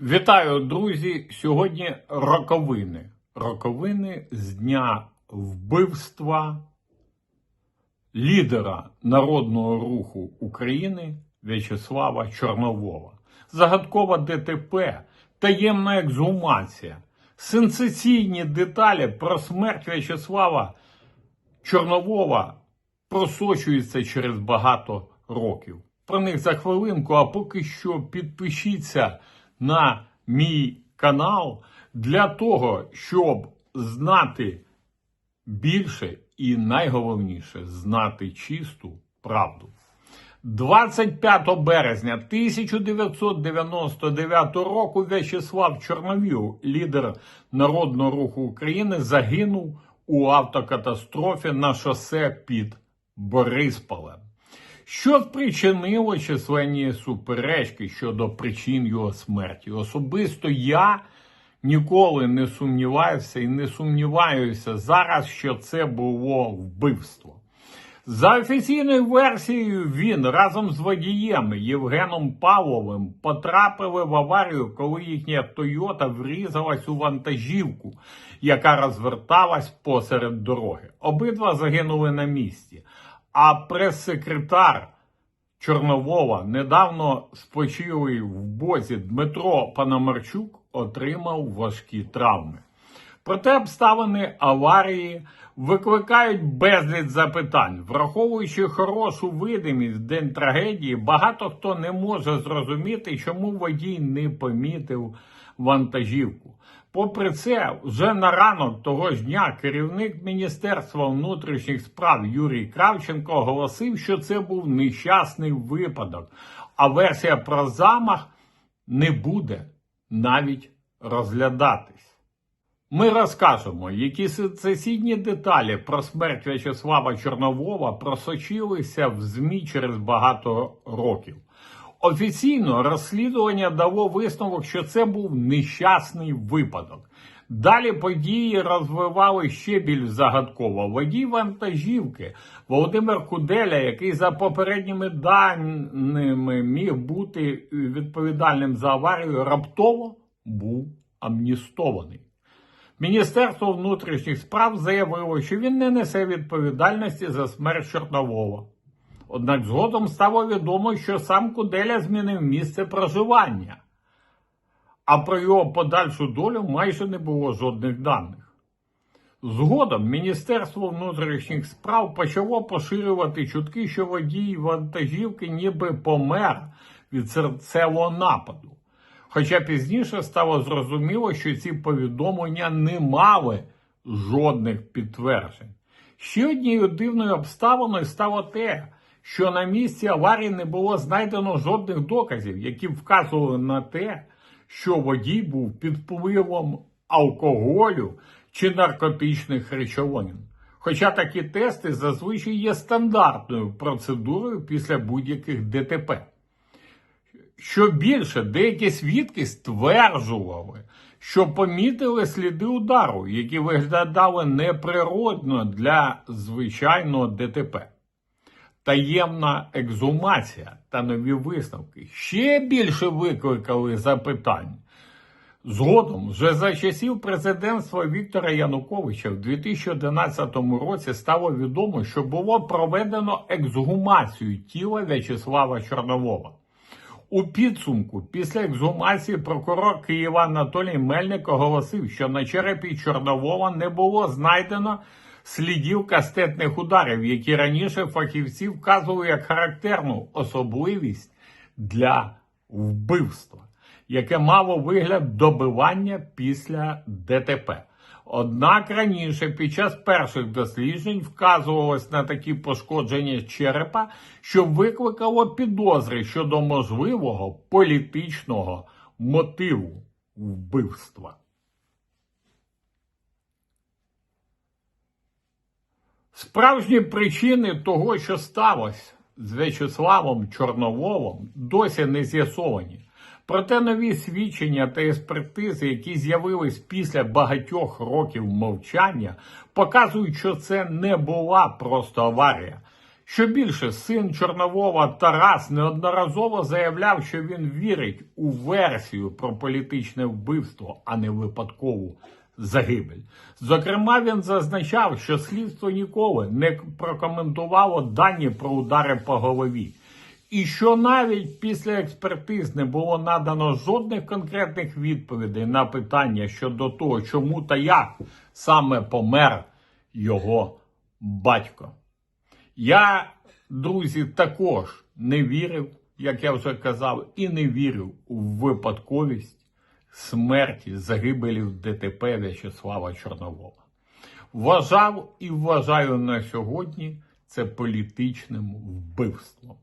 Вітаю, друзі! Сьогодні роковини. Роковини з дня вбивства лідера народного руху України В'ячеслава Чорновола. Загадкова ДТП, таємна ексгумація, сенсаційні деталі про смерть В'ячеслава Чорновола просочуються через багато років. Про них за хвилинку, а поки що підпишіться на мій канал для того, щоб знати більше і найголовніше знати чисту правду. 25 березня 1999 року В'ячеслав Чорновіл, лідер Народного руху України, загинув у автокатастрофі на шосе під Борисполем. Що спричинило численні суперечки щодо причин його смерті? Особисто я ніколи не сумніваюся і не сумніваюся зараз, що це було вбивство. За офіційною версією, він разом з водієм Євгеном Павловим потрапили в аварію, коли їхня Тойота врізалась у вантажівку, яка розверталась посеред дороги. Обидва загинули на місці. А прес-секретар Чорновола, недавно спочилий в бозі Дмитро Панамарчук, отримав важкі травми. Проте обставини аварії викликають безліч запитань. Враховуючи хорошу видимість в день трагедії, багато хто не може зрозуміти, чому водій не помітив вантажівку. Попри це, вже на ранок того ж дня керівник Міністерства внутрішніх справ Юрій Кравченко оголосив, що це був нещасний випадок, а версія про замах не буде навіть розглядатись. Ми розкажемо, які сесійні деталі про смерть В'ячеслава Чорновола просочилися в ЗМІ через багато років. Офіційно розслідування дало висновок, що це був нещасний випадок. Далі події розвивали ще більш загадково. Водій вантажівки Володимир Куделя, який за попередніми даними міг бути відповідальним за аварію, раптово був амністований. Міністерство внутрішніх справ заявило, що він не несе відповідальності за смерть Чорновола. Однак згодом стало відомо, що сам Куделя змінив місце проживання, а про його подальшу долю майже не було жодних даних. Згодом Міністерство внутрішніх справ почало поширювати чутки, що водій вантажівки ніби помер від серцевого нападу. Хоча пізніше стало зрозуміло, що ці повідомлення не мали жодних підтверджень. Ще однією дивною обставиною стало те, що на місці аварії не було знайдено жодних доказів, які вказували на те, що водій був під впливом алкоголю чи наркотичних речовин. Хоча такі тести зазвичай є стандартною процедурою після будь-яких ДТП. Що більше, деякі свідки стверджували, що помітили сліди удару, які виглядали неприродно для звичайного ДТП. Таємна екзумація та нові висновки ще більше викликали запитань. Згодом, вже за часів президентства Віктора Януковича в 2011 році стало відомо, що було проведено ексгумацію тіла В'ячеслава Чорновола. У підсумку, після ексгумації прокурор Києва Анатолій Мельник оголосив, що на черепі Чорновола не було знайдено слідів кастетних ударів, які раніше фахівці вказували як характерну особливість для вбивства, яке мало вигляд добивання після ДТП. Однак раніше під час перших досліджень вказувалось на такі пошкодження черепа, що викликало підозри щодо можливого політичного мотиву вбивства. Справжні причини того, що сталося з В'ячеславом Чорноволом, досі не з'ясовані. Проте нові свідчення та експертизи, які з'явились після багатьох років мовчання, показують, що це не була просто аварія, Що більше, син Чорновова Тарас неодноразово заявляв, що він вірить у версію про політичне вбивство, а не випадкову загибель. Зокрема, він зазначав, що слідство ніколи не прокоментувало дані про удари по голові. І що навіть після експертиз не було надано жодних конкретних відповідей на питання щодо того, чому та як саме помер його батько. Я, друзі, також не вірив, як я вже казав, і не вірив у випадковість смерті загибелі в ДТП В'ячеслава Чорновола. Вважав і вважаю на сьогодні це політичним вбивством.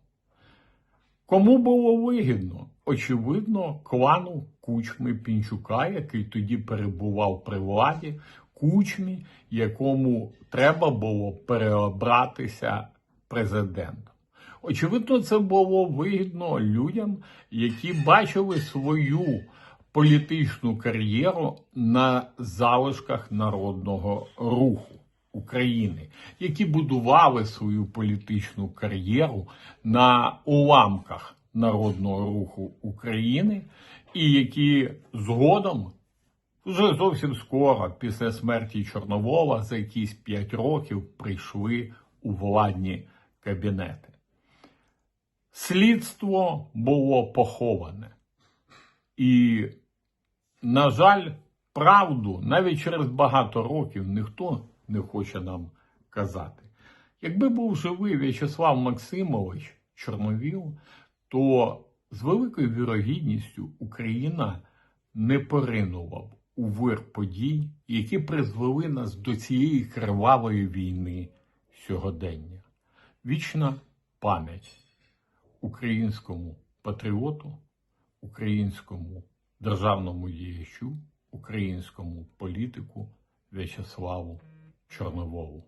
Кому було вигідно? Очевидно, клану Кучми Пінчука, який тоді перебував при владі, Кучмі, якому треба було переобратися президентом. Очевидно, це було вигідно людям, які бачили свою політичну кар'єру на залишках народного руху. України, які будували свою політичну кар'єру на уламках народного руху України, і які згодом, вже зовсім скоро, після смерті Чорновола, за якісь 5 років прийшли у владні кабінети. Слідство було поховане. І, на жаль, правду навіть через багато років ніхто не хоче нам казати. Якби був живий В'ячеслав Максимович Чорновіл, то з великою вірогідністю Україна не поринула б у вир подій, які призвели нас до цієї кривавої війни сьогодення. Вічна пам'ять українському патріоту, українському державному діячу, українському політику В'ячеславу Чорноволу.